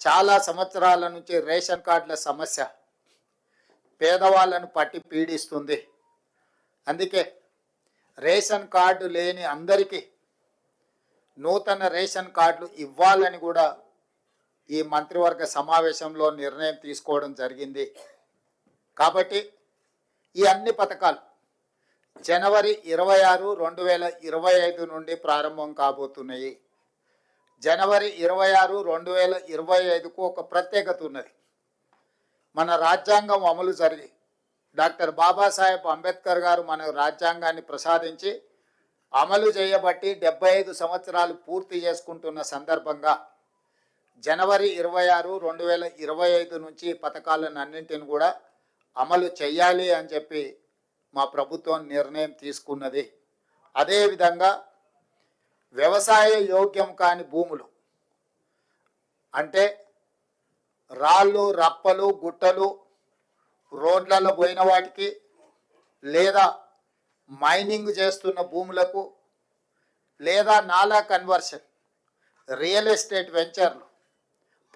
చాలా సంవత్సరాల నుంచి రేషన్ కార్డుల సమస్య. పేదవాళ్ళను పట్టి పీడిస్తుంది. అందుకే రేషన్ కార్డు లేని అందరికీ నూతన రేషన్ కార్డులు ఇవ్వాలని కూడా ఈ మంత్రివర్గ సమావేశంలో నిర్ణయం తీసుకోవడం జరిగింది. కాబట్టి ఈ అన్ని పథకాలు జనవరి ఇరవై ఆరు రెండు వేల ఇరవై ఐదు నుండి ప్రారంభం కాబోతున్నాయి జనవరి ఇరవై ఆరు రెండు వేల ఇరవై ఐదుకు ఒక ప్రత్యేకత ఉన్నది. మన రాజ్యాంగం అమలు జరిగి డాక్టర్ బాబాసాహెబ్ అంబేద్కర్ గారు మన రాజ్యాంగాన్ని ప్రసాదించి అమలు చేయబట్టి డెబ్బై ఐదు సంవత్సరాలు పూర్తి చేసుకుంటున్న సందర్భంగా జనవరి ఇరవై ఆరు రెండు వేల ఇరవై ఐదు నుంచి పథకాలను అన్నింటిని కూడా అమలు చేయాలి అని చెప్పి మా ప్రభుత్వం నిర్ణయం తీసుకున్నది. అదేవిధంగా వ్యవసాయ యోగ్యం కాని భూములు అంటే రాళ్ళు రప్పలు గుట్టలు రోడ్లలో పోయిన వాటికి లేదా మైనింగ్ చేస్తున్న భూములకు లేదా నాలా కన్వర్షన్ రియల్ ఎస్టేట్ వెంచర్లు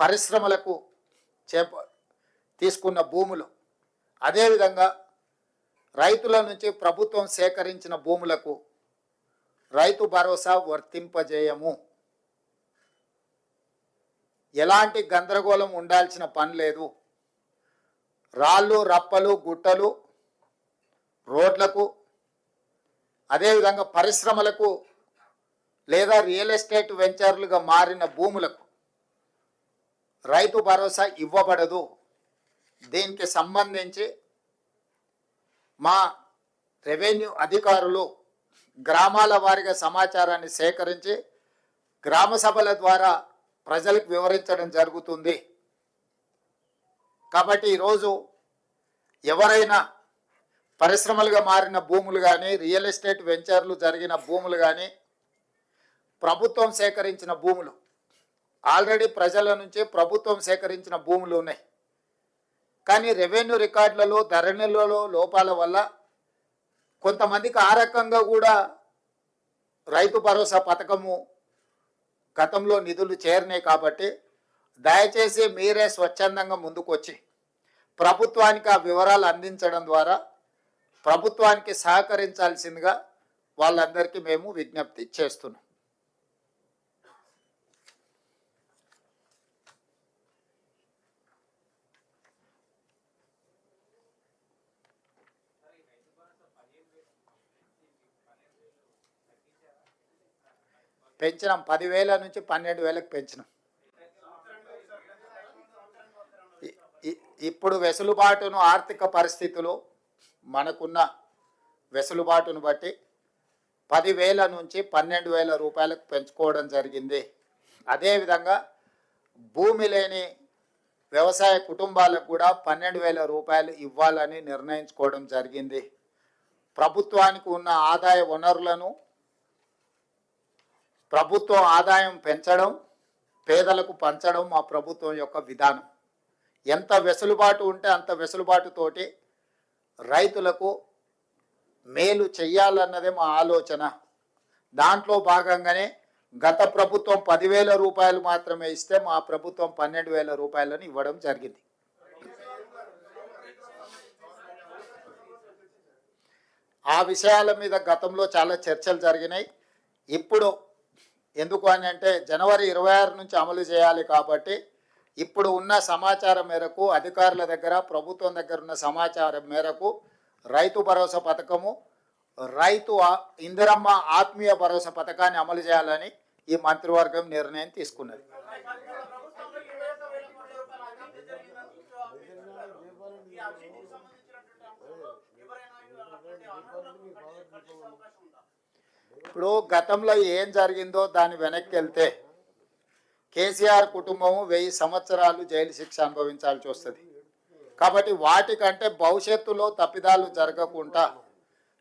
పరిశ్రమలకు చేప తీసుకున్న భూములు. అదేవిధంగా రైతుల నుంచి ప్రభుత్వం సేకరించిన భూములకు రైతు భరోసా వర్తింపజేయము. ఎలాంటి గందరగోళం ఉండాల్సిన పని లేదు. రాళ్ళు రప్పలు గుట్టలు రోడ్లకు అదేవిధంగా పరిశ్రమలకు లేదా రియల్ ఎస్టేట్ వెంచర్లుగా మారిన భూములకు రైతు భరోసా ఇవ్వబడదు. దీనికి సంబంధించి మా రెవెన్యూ అధికారులు గ్రామాల వారిగా సమాచారాన్ని సేకరించి గ్రామ సభల ద్వారా ప్రజలకు వివరించడం జరుగుతుంది. కాబట్టి ఈరోజు ఎవరైనా పరిశ్రమలుగా మారిన భూములు కానీ రియల్ ఎస్టేట్ వెంచర్లు జరిగిన భూములు కానీ ప్రభుత్వం సేకరించిన భూములు ఆల్రెడీ ప్రజల నుంచి ప్రభుత్వం సేకరించిన భూములు ఉన్నాయి. కానీ రెవెన్యూ రికార్డులలో ధరణిలలో లోపాల వల్ల కొంతమందికి ఆ రకంగా కూడా రైతు భరోసా పథకము గతంలో నిధులు చేరినాయి కాబట్టి దయచేసి మీరే స్వచ్ఛందంగా ముందుకొచ్చి ప్రభుత్వానికి ఆ వివరాలు అందించడం ద్వారా ప్రభుత్వానికి సహకరించాల్సిందిగా వాళ్ళందరికీ మేము విజ్ఞప్తి చేస్తున్నాం. పెంచినాం. పదివేల నుంచి పన్నెండు వేలకు పెంచినాం. ఇప్పుడు వెసులుబాటును ఆర్థిక పరిస్థితులు మనకున్న వెసులుబాటును బట్టి పదివేల నుంచి పన్నెండు వేల రూపాయలకు పెంచుకోవడం జరిగింది. అదేవిధంగా భూమి లేని వ్యవసాయ కుటుంబాలకు కూడా పన్నెండు వేల రూపాయలు ఇవ్వాలని నిర్ణయించుకోవడం జరిగింది. ప్రభుత్వానికి ఉన్న ఆదాయ వనరులను ప్రభుత్వం ఆదాయం పెంచడం పేదలకు పంచడం మా ప్రభుత్వం యొక్క విధానం. ఎంత వెసులుబాటు ఉంటే అంత వెసులుబాటుతోటి రైతులకు మేలు చెయ్యాలన్నదే మా ఆలోచన. దాంట్లో భాగంగానే గత ప్రభుత్వం పదివేల రూపాయలు మాత్రమే ఇస్తే మా ప్రభుత్వం పన్నెండు వేల రూపాయలను ఇవ్వడం జరిగింది. ఆ విషయాల మీద గతంలో చాలా చర్చలు జరిగినాయి. ఇప్పుడు ఎందుకు అని అంటే జనవరి ఇరవై ఆరు నుంచి అమలు చేయాలి కాబట్టి ఇప్పుడు ఉన్న సమాచారం మేరకు అధికారుల దగ్గర ప్రభుత్వం దగ్గర ఉన్న సమాచారం మేరకు రైతు భరోసా పథకము రైతు ఇందిరమ్మ ఆత్మీయ భరోసా పథకాన్ని అమలు చేయాలని ఈ మంత్రివర్గం నిర్ణయం తీసుకున్నది. ఇప్పుడు గతంలో ఏం జరిగిందో దాని వెనక్కి వెళ్తే కేసీఆర్ కుటుంబము వెయ్యి సంవత్సరాలు జైలు శిక్ష అనుభవించాల్సి వస్తుంది. కాబట్టి వాటికంటే భవిష్యత్తులో తప్పిదాలు జరగకుండా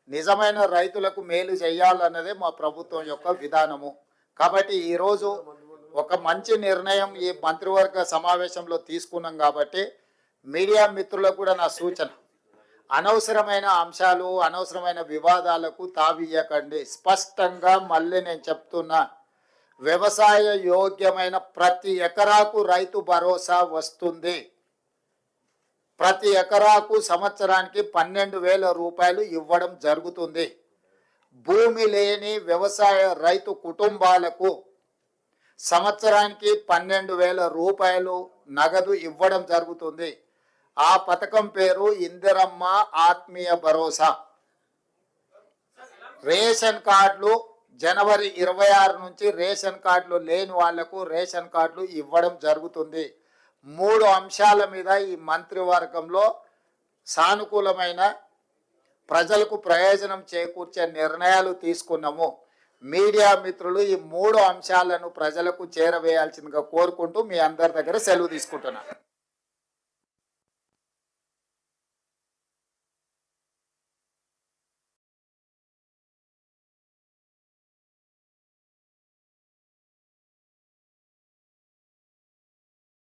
నిజమైన రైతులకు మేలు చేయాలన్నదే మా ప్రభుత్వం యొక్క విధానము. కాబట్టి ఈరోజు ఒక మంచి నిర్ణయం ఈ మంత్రివర్గ సమావేశంలో తీసుకున్నాం కాబట్టి మీడియా మిత్రులకు కూడా నా సూచన. అనవసరమైన అంశాలు అనవసరమైన వివాదాలకు తావియ్యకండి. స్పష్టంగా మళ్ళీ నేను చెప్తున్నా వ్యవసాయ యోగ్యమైన ప్రతి ఎకరాకు రైతు భరోసా వస్తుంది. ప్రతి ఎకరాకు సంవత్సరానికి పన్నెండు వేల రూపాయలు ఇవ్వడం జరుగుతుంది. భూమి లేని వ్యవసాయ రైతు కుటుంబాలకు సంవత్సరానికి పన్నెండు వేల రూపాయలు నగదు ఇవ్వడం జరుగుతుంది. ఆ పథకం పేరు ఇందిరమ్మ ఆత్మీయ భరోసా. రేషన్ కార్డులు జనవరి ఇరవై ఆరు నుంచి రేషన్ కార్డులు లేని వాళ్ళకు రేషన్ కార్డులు ఇవ్వడం జరుగుతుంది. మూడు అంశాల మీద ఈ మంత్రివర్గంలో సానుకూలమైన ప్రజలకు ప్రయోజనం చేకూర్చే నిర్ణయాలు తీసుకున్నాము. మీడియా మిత్రులు ఈ మూడు అంశాలను ప్రజలకు చేరవేయాల్సిందిగా కోరుకుంటూ మీ అందరి దగ్గర సెలవు తీసుకుంటున్నాను